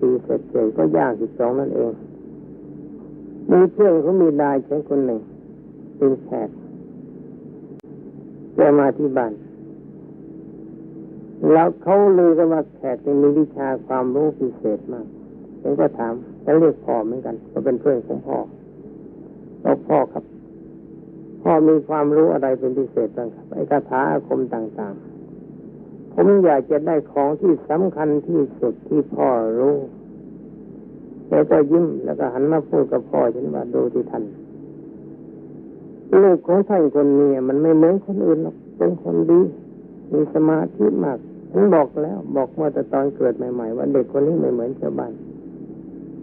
ปีเสร็จเจ็ก็ย่างสิบสองนั่นเอง มีเพื่อนเขามีนายฉันคนหนึ่ง เป็นแขกจะมาที่บ้าน แล้วเขาลือกันว่าแขกมีวิชาความรู้พิเศษมากฉันก็ถามฉันเรียกพ่อเหมือนกัน ก็เป็นเพื่อนของพ่อบอกพ่อครับ พ่อมีความรู้อะไรเป็นพิเศษบ้างครับไอ้คาถาอาคมต่างๆ ผมอยากจะได้ของที่สำคัญที่สุดที่พ่อรู้แล้วก็ยิ้มแล้วก็หันมาพูดกับพ่อฉันว่าดูที่ท่านลูกของท่านคนนี้มันไม่เหมือนคนอื่นหรอกเป็นคนดี มีสมาธิมากฉันบอกแล้ว บอกเมื่อแต่ตอนเกิดใหม่ ๆ ว่าเด็กคนนี้ไม่เหมือนชาวบ้าน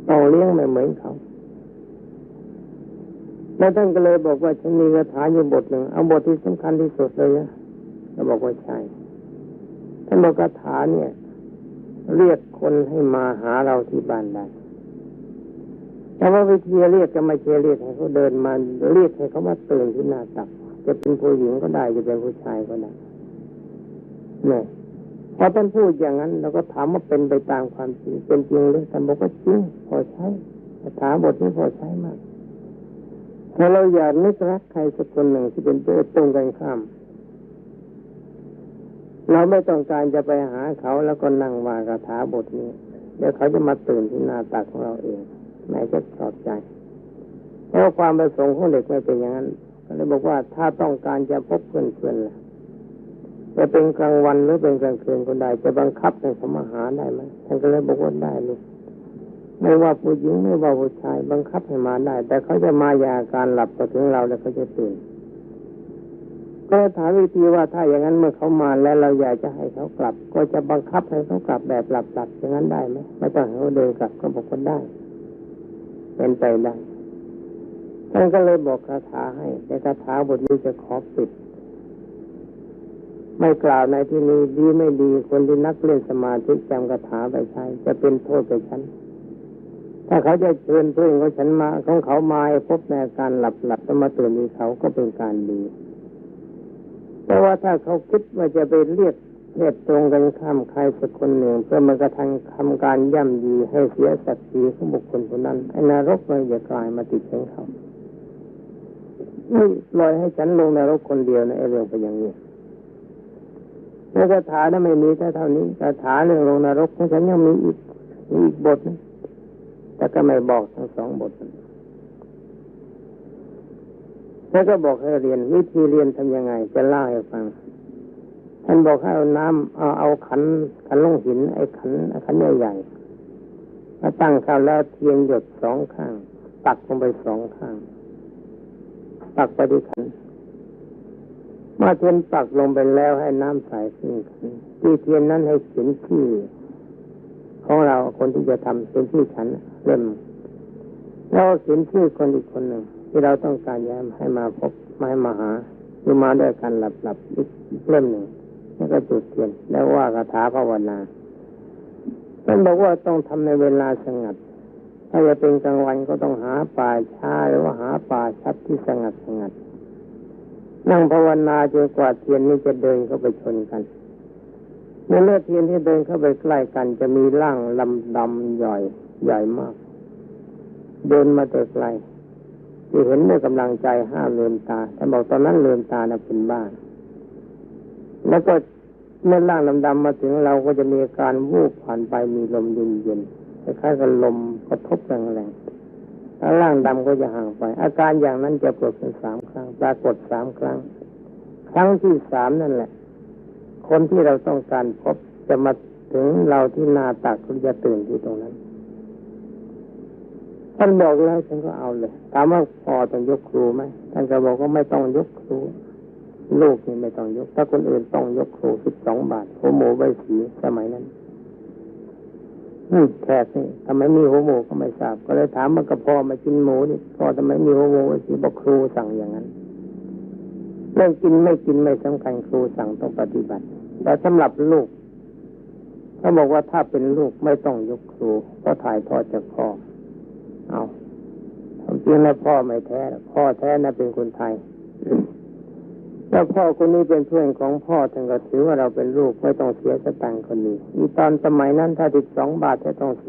ต้องเลี้ยงไม่เหมือนเขาแล้วท่านก็เลยบอกว่าฉันมีคาถาอยู่บทหนึ่งเอาบทที่สำคัญที่สุดเลยนะก็บอกว่าใช่ ท่านบกคาถาเนี่ย เรียกคนให้มาหาเราที่บ้านได้แต่ว่าวิธีเรียกก็ไม่ใช่เรียกให้เขาเดินมาเรียกให้เขามาตื่นที่หน้าตักจะเป็นผู้หญิงก็ได้จะเป็นผู้ชายก็ได้เนี่ยพอท่านพูดอย่างนั้นเราก็ถามว่าเป็นไปตามความจริงเป็นจริงหรือท่านบอกว่าจริงพอใช้คาถาบทนี้พอใช้มากถ้าเราอยากนึกรักใครสักคนหนึ่งที่เป็นตัวตรงกันข้าม เราไม่ต้องการจะไปหาเขาแล้วก็นั่งว่าคาถาบทนี้ เดี๋ยวเขาจะมาตื่นที่หน้าตักของเราเองแม่จะปลอบใจเพราะความประสงค์ของเด็กไม่เป็นอย่างนั้นก็เลยบอกว่าถ้าต้องการจะพบเพื่อนๆล่ะจะเป็นกลางวันหรือเป็นกลางคืนก็ได้จะบังคับให้เขามาหาได้ไหมท่านก็เลยบอกว่าได้เลยไม่ว่าผู้หญิงไม่ว่าผู้ชายบังคับให้มาได้ แต่เขาจะมาอย่าการหลับพอถึงเราแล้วเขาจะตื่น ก็ถามวิธีว่าถ้าอย่างนั้นเมื่อเขามาแล้วเราอยากจะให้เขากลับ ก็จะบังคับให้เขากลับแบบหลับๆอย่างนั้นได้ไหมไม่ต้องให้เขาเดินกลับก็บอกว่าได้ เป็นไปได้ท่านก็เลยบอกคาถาให้แต่คาถาบทนี้จะขอปิด ไม่กล่าวในที่นี้ดีไม่ดีคนที่นักเล่นสมาธิจำคาถาไปใช้จะเป็นโทษไปฉันถ้าเขาจะเชิญเพื่อนของฉันมาของเขามาพบในการหลับหลับแล้วมาตื่นมีเขาก็เป็นการดี แต่ว่าถ้าเขาคิดว่าจะไปเรียกเพศตรงกันข้ามใครสักคนหนึ่ง เพื่อมากระทำทำการย่ำยีให้เสียศักดิ์ศรีของบุคคลคนนั้นไอ้นรกมันจะกลายมาติดฉันเขาไม่ลอยให้ฉันลงนรกคนเดียวนะไอ้เรื่องเป็นอย่างนี้ในคาถานั้นไม่มีแต่เท่านี้คาถาเรื่องลงนรกของฉันยังมีอีกมีอีกบทนึงแต่ก็ไม่บอกทั้งสองบท แล้วก็บอกให้เรียนวิธีเรียนทำยังไง จะเล่าให้ฟัง ท่านบอกให้เอาน้ำเอาเอาขันขันลงหิน ไอ้ขันขันใหญ่ๆมาตั้งข้าวแล้วเทียนหยดสองข้างตักลงไปสองข้างตักไปที่ขันเมื่อเทียนตักลงไปแล้วให้น้ำใสขึ้นขันที่เทียนนั้นให้เขียนชื่อของเราคนที่จะทำเป็นชื่อฉันเล่มแล้วเขียนชื่อคนอีกคนหนึ่ง ที่เราต้องการย้มให้มาพบมาให้มาหาหรือมาด้วยกันหลับหลับอีกเล่มหนึ่งแล้วก็จุดเทียนแล้วว่าคาถาภาวนาท่านบอกว่าต้องทำในเวลาสงัด ถ้าจะเป็นกลางวันก็ต้องหาป่าช้าหรือว่าหาป่าชัดที่สงัดสงัด นั่งภาวนาจนกว่าเทียนนี้จะเดินเข้าไปชนกันในเลือดเทียนที่เดินเข้าไปใกล้กัน จะมีร่างลำดำใหญ่ใหญ่มาก เดินมาแต่ไกล ที่เห็นด้วยกำลังใจห้ามเลืมตาแต่บอกตอนนั้นเลืมตานะเป็นบ้าแล้วก็เมื่อร่างดำๆมาถึงเราก็จะมีการวูบผ่านไปมีลมเย็นๆคล้ายกับลมกระทบแรงๆแล้วร่างดำก็จะห่างไป อาการอย่างนั้นจะปรากฏสามครั้งปรากฏสามครั้ง ครั้งที่สามนั่นแหละ คนที่เราต้องการพบจะมาถึงเราที่นาตักก็จะตื่นที่ตรงนั้น ท่านบอกแล้วฉันก็เอาเลยถามว่าพอต้องยกครูไหมท่านก็บอกว่าไม่ต้องยกครูลูกนี่ไม่ต้องยก ถ้าคนอื่นต้องยกครูสิบสองบาทหัวหมูใบสีสมัยนั้นอืมแขกนี่ทำไมมีหัวหมูก็ไม่ทราบ ก็เลยถามมันก็พอมากินหมูนี่พอทำไมมีหัวหมูใบสีบอกครูสั่งอย่างนั้นเรื่องกินไม่กินไม่สำคัญครูสั่งต้องปฏิบัติ แต่สำหรับลูกเขาบอกว่าถ้าเป็นลูกไม่ต้องยกครูก็ถ่ายทอดจากพ่อ เอาจริงแล้วพ่อไม่แท้ พ่อแท้นะเป็นคนไทยแล้วพ่อคนนี้เป็นเพื่อนของพ่อถึงก็ถือว่าเราเป็นลูกไม่ต้องเสียสตังค์คนนี้ มีตอนสมัยนั้นถ้าติดสองบาทจะต้องเสีย